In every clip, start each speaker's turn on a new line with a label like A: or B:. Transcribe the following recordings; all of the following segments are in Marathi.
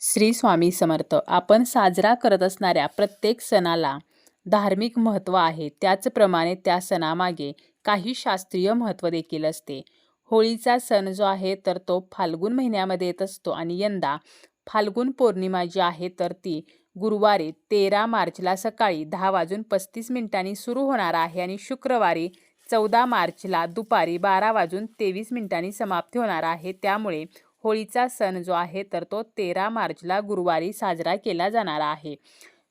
A: श्री स्वामी समर्थ. आपण साजरा करत असणाऱ्या प्रत्येक सणाला धार्मिक महत्त्व आहे. त्याचप्रमाणे त्या सणामागे काही शास्त्रीय महत्त्व देखील असते. होळीचा सण जो आहे तर तो फाल्गुन महिन्यामध्ये येत असतो आणि यंदा फाल्गुन पौर्णिमा जी आहे तर ती गुरुवारी तेरा मार्चला सकाळी दहा वाजून पस्तीस मिनिटांनी सुरू होणार आहे आणि शुक्रवारी चौदा मार्चला दुपारी बारा वाजून तेवीस मिनिटांनी समाप्ती होणार आहे. त्यामुळे होळीचा सण जो आहे तर तो तेरा मार्चला गुरुवारी साजरा केला जाणार आहे.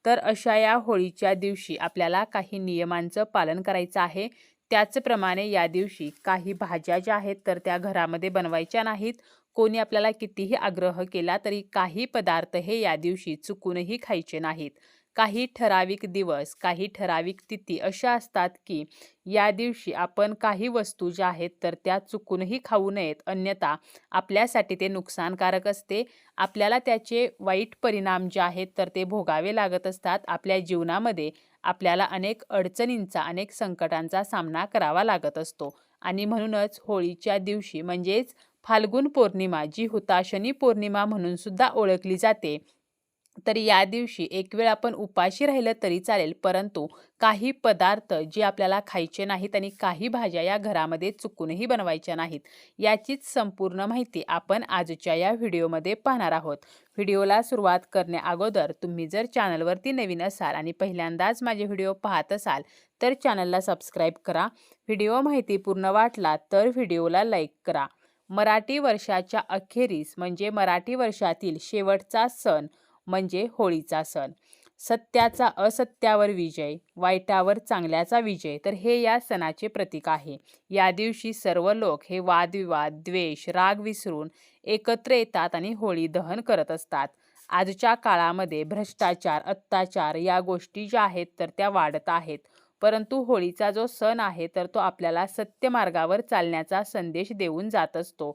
A: तर अशा या होळीच्या दिवशी आपल्याला काही नियमांचं पालन करायचं आहे. त्याचप्रमाणे या दिवशी काही भाज्या ज्या आहेत तर त्या घरामध्ये बनवायच्या नाहीत. कोणी आपल्याला कितीही आग्रह केला तरी काही पदार्थ हे या दिवशी चुकूनही खायचे नाहीत. काही ठराविक दिवस काही ठराविक तिथी अशा असतात की या दिवशी आपण काही वस्तू ज्या आहेत तर त्या चुकूनही खाऊ नयेत. अन्यथा आपल्यासाठी ते नुकसानकारक असते. आपल्याला त्याचे वाईट परिणाम जे आहेत तर ते भोगावे लागत असतात. आपल्या जीवनामध्ये आपल्याला अनेक अडचणींचा अनेक संकटांचा सामना करावा लागत असतो. आणि म्हणूनच होळीच्या दिवशी म्हणजेच फाल्गुन पौर्णिमा जी हुताशनी पौर्णिमा म्हणून सुद्धा ओळखली जाते तर या दिवशी एक वेळ आपण उपाशी राहिलं तरी चालेल. परंतु काही पदार्थ जे आपल्याला खायचे नाहीत आणि काही भाज्या या घरामध्ये चुकूनही बनवायच्या नाहीत याचीच संपूर्ण माहिती आपण आजच्या या व्हिडिओमध्ये पाहणार आहोत. व्हिडिओला सुरुवात करण्याअगोदर तुम्ही जर चॅनलवरती नवीन असाल आणि पहिल्यांदाच माझे व्हिडिओ पाहत असाल तर चॅनलला सबस्क्राईब करा. व्हिडिओ माहिती पूर्ण वाटला तर व्हिडिओला लाईक करा. मराठी वर्षाच्या अखेरीस म्हणजे मराठी वर्षातील शेवटचा सण म्हणजे होळीचा सण. सत्याचा असत्यावर विजय वाईटावर चांगल्याचा विजय तर हे या सणाचे प्रतीक आहे. या दिवशी सर्व लोक हे वादविवाद द्वेष राग विसरून एकत्र येतात आणि होळी दहन करत असतात. आजच्या काळामध्ये भ्रष्टाचार अत्याचार या गोष्टी ज्या आहेत तर त्या वाढत आहेत. परंतु होळीचा जो सण आहे तर तो आपल्याला सत्य मार्गावर चालण्याचा संदेश देऊन जात असतो.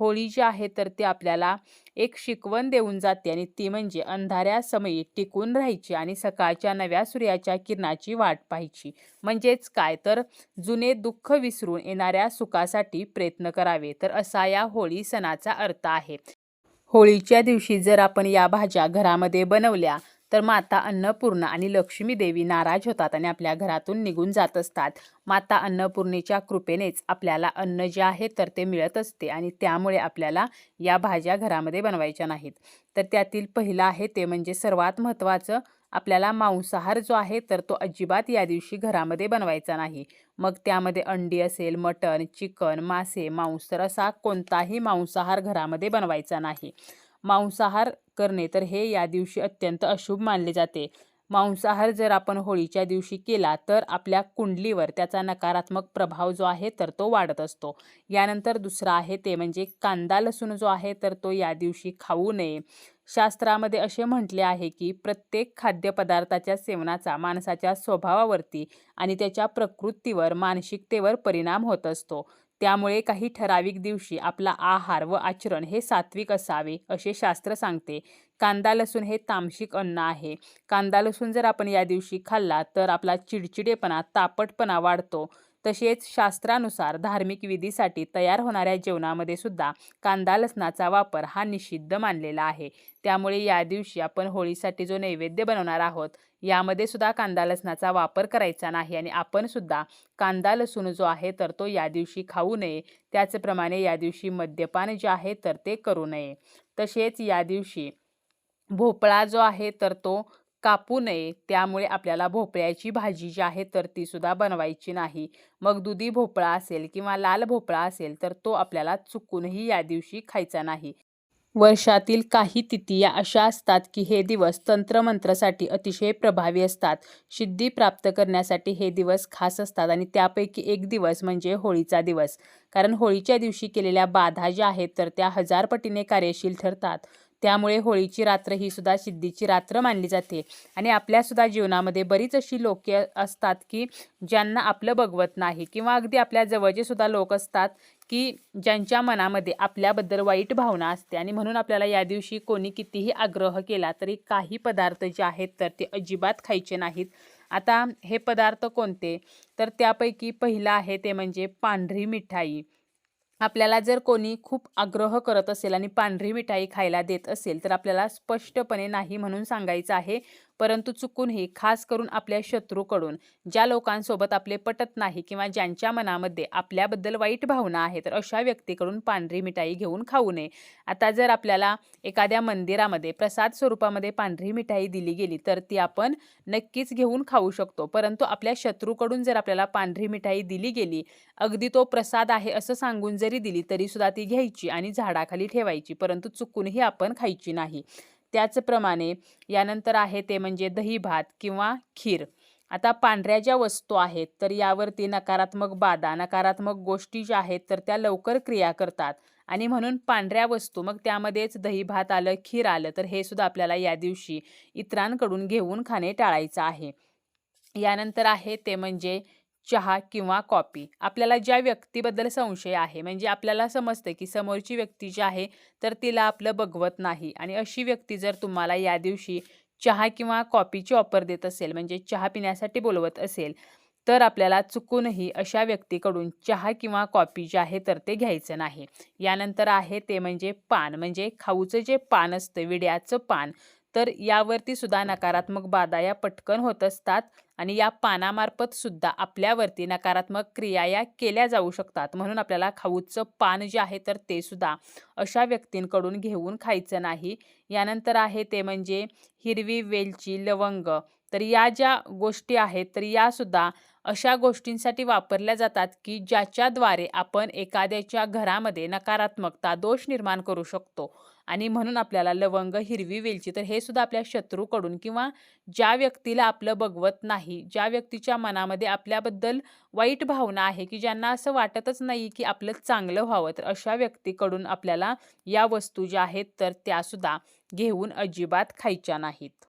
A: होळी जी आहे तर ती आपल्याला एक शिकवण देऊन जाते आणि ती म्हणजे अंधाऱ्या समयी टिकून राहायची आणि सकाळच्या नव्या सूर्याच्या किरणाची वाट पाहायची. म्हणजेच काय? तर जुने दुःख विसरून येणाऱ्या सुखासाठी प्रयत्न करावे. तर असा या होळी सणाचा अर्थ आहे. होळीच्या दिवशी जर आपण या भाज्या घरामध्ये बनवल्या तर माता अन्नपूर्णा आणि लक्ष्मी देवी नाराज होतात आणि आपल्या घरातून निघून जात असतात. माता अन्नपूर्णेच्या कृपेनेच आपल्याला अन्न जे आहे तर ते मिळत असते आणि त्यामुळे आपल्याला या भाज्या घरामध्ये बनवायच्या नाहीत. तर त्यातील पहिलं आहे ते म्हणजे सर्वात महत्त्वाचं आपल्याला मांसाहार जो आहे तर तो अजिबात या दिवशी घरामध्ये बनवायचा नाही. मग त्यामध्ये अंडी असेल मटण चिकन मासे मांस तर असा कोणताही मांसाहार घरामध्ये बनवायचा नाही. मांसाहार करणे तर हे या दिवशी अत्यंत अशुभ मानले जाते. मांसाहार जर आपण होळीच्या दिवशी केला तर आपल्या कुंडलीवर त्याचा नकारात्मक प्रभाव जो आहे तर तो वाढत असतो. यानंतर दुसरा आहे ते म्हणजे कांदा लसूण जो आहे तर तो या दिवशी खाऊ नये. शास्त्रामध्ये असे म्हटले आहे की प्रत्येक खाद्यपदार्थाच्या सेवनाचा माणसाच्या स्वभावावरती आणि त्याच्या प्रकृतीवर मानसिकतेवर परिणाम होत असतो. त्यामुळे काही ठराविक दिवशी आपला आहार व आचरण हे सात्विक असावे असे शास्त्र सांगते. कांदा लसूण हे तामसिक अन्न आहे. कांदा लसूण जर आपण या दिवशी खाल्ला तर आपला चिडचिडेपणा तापटपणा वाढतो. तसेच शास्त्रानुसार धार्मिक विधीसाठी तयार होणाऱ्या जेवणामध्ये सुद्धा कांदा लसणाचा वापर हा निषिद्ध मानलेला आहे. त्यामुळे या दिवशी आपण होळीसाठी जो नैवेद्य बनवणार आहोत यामध्ये सुद्धा कांदा लसणाचा वापर करायचा नाही आणि आपण सुद्धा कांदा लसूण जो आहे तर तो या दिवशी खाऊ नये. त्याचप्रमाणे या दिवशी मद्यपान जे आहे तर ते करू नये. तसेच या दिवशी भोपळा जो आहे तर तो कापू नये. त्यामुळे आपल्याला भोपळ्याची भाजी जी आहे तर ती सुद्धा बनवायची नाही. मग दुधी भोपळा असेल किंवा लाल भोपळा असेल तर तो आपल्याला चुकूनही या दिवशी खायचा नाही. वर्षातील काही तिथी या अशा असतात की हे दिवस तंत्रमंत्रासाठी अतिशय प्रभावी असतात. सिद्धी प्राप्त करण्यासाठी हे दिवस खास असतात आणि त्यापैकी एक दिवस म्हणजे होळीचा दिवस. कारण होळीच्या दिवशी केलेल्या बाधा ज्या आहेत तर त्या हजारपटीने कार्यशील ठरतात. त्यामुळे होळीची रात्र ही सुद्धा सिद्धीची रात्र मानली जाते. आणि आपल्यासुद्धा जीवनामध्ये बरीच अशी लोके असतात की ज्यांना आपलं बघवत नाही किंवा अगदी आपल्या जवळचे सुद्धा लोक असतात की ज्यांच्या मनामध्ये आपल्याबद्दल वाईट भावना असते. आणि म्हणून आपल्याला या दिवशी कोणी कितीही आग्रह केला तरी काही पदार्थ जे आहेत तर ते अजिबात खायचे नाहीत. आता हे पदार्थ कोणते? तर त्यापैकी पहिलं आहे ते म्हणजे पांढरी मिठाई. आपल्याला जर कोणी खूप आग्रह करत असेल आणि पांढरी मिठाई खायला देत असेल तर आपल्याला स्पष्टपणे नाही म्हणून सांगायचं आहे. परंतु चुकूनही खास करून आपल्या शत्रूकडून ज्या लोकांसोबत आपले पटत नाही किंवा ज्यांच्या मनामध्ये आपल्याबद्दल वाईट भावना आहे तर अशा व्यक्तीकडून पांढरी मिठाई घेऊन खाऊ नये. आता जर आपल्याला एखाद्या मंदिरामध्ये प्रसाद स्वरूपामध्ये पांढरी मिठाई दिली गेली तर ती आपण नक्कीच घेऊन खाऊ शकतो. परंतु आपल्या शत्रूकडून जर आपल्याला पांढरी मिठाई दिली गेली अगदी तो प्रसाद आहे असं सांगून जरी दिली तरीसुद्धा ती घ्यायची आणि झाडाखाली ठेवायची परंतु चुकूनही आपण खायची नाही. त्याचप्रमाणे यानंतर आहे ते म्हणजे दही भात किंवा खीर. आता पांढऱ्या ज्या वस्तू आहेत तर यावरती नकारात्मक बाधा नकारात्मक गोष्टी ज्या आहेत तर त्या लवकर क्रिया करतात. आणि म्हणून पांढऱ्या वस्तू मग त्यामध्येच दही भात आलं खीर आलं तर हे सुद्धा आपल्याला या दिवशी इतरांकडून घेऊन खाणे टाळायचं आहे. यानंतर आहे ते म्हणजे चहा किंवा कॉपी आपल्याला ज्या व्यक्तीबद्दल संशय आहे म्हणजे आपल्याला समजतं की समोरची व्यक्ती जी आहे तर तिला आपलं बघवत नाही. आणि अशी व्यक्ती जर तुम्हाला या दिवशी चहा किंवा कॉफीची ऑफर देत असेल म्हणजे चहा पिण्यासाठी बोलवत असेल तर आपल्याला चुकूनही अशा व्यक्तीकडून चहा किंवा कॉफी जे आहे तर ते घ्यायचं नाही. यानंतर आहे ते म्हणजे पान म्हणजे खाऊचं जे पान असतं विड्याचं पान तर यावरती सुद्धा नकारात्मक बाधा या पटकन होत असतात. आणि या पानामार्फत सुद्धा आपल्यावरती नकारात्मक क्रिया या केल्या जाऊ शकतात. म्हणून आपल्याला खाऊचं पान जे आहे तर ते सुद्धा अशा व्यक्तींकडून घेऊन खायचं नाही. यानंतर आहे ते म्हणजे हिरवी वेलची लवंग. तर या ज्या गोष्टी आहेत तर यासुद्धा अशा गोष्टींसाठी वापरल्या जातात की ज्याच्याद्वारे आपण एखाद्याच्या घरामध्ये नकारात्मकता दोष निर्माण करू शकतो. आणि म्हणून आपल्याला लवंग हिरवी वेलची तर हे सुद्धा आपल्या शत्रूकडून किंवा ज्या व्यक्तीला आपलं बघवत नाही ज्या व्यक्तीच्या मनामध्ये आपल्याबद्दल वाईट भावना आहे की ज्यांना असं वाटतच नाही की आपलं चांगलं व्हावं तर अशा व्यक्तीकडून आपल्याला या वस्तू ज्या आहेत तर त्यासुद्धा घेऊन अजिबात खायच्या नाहीत.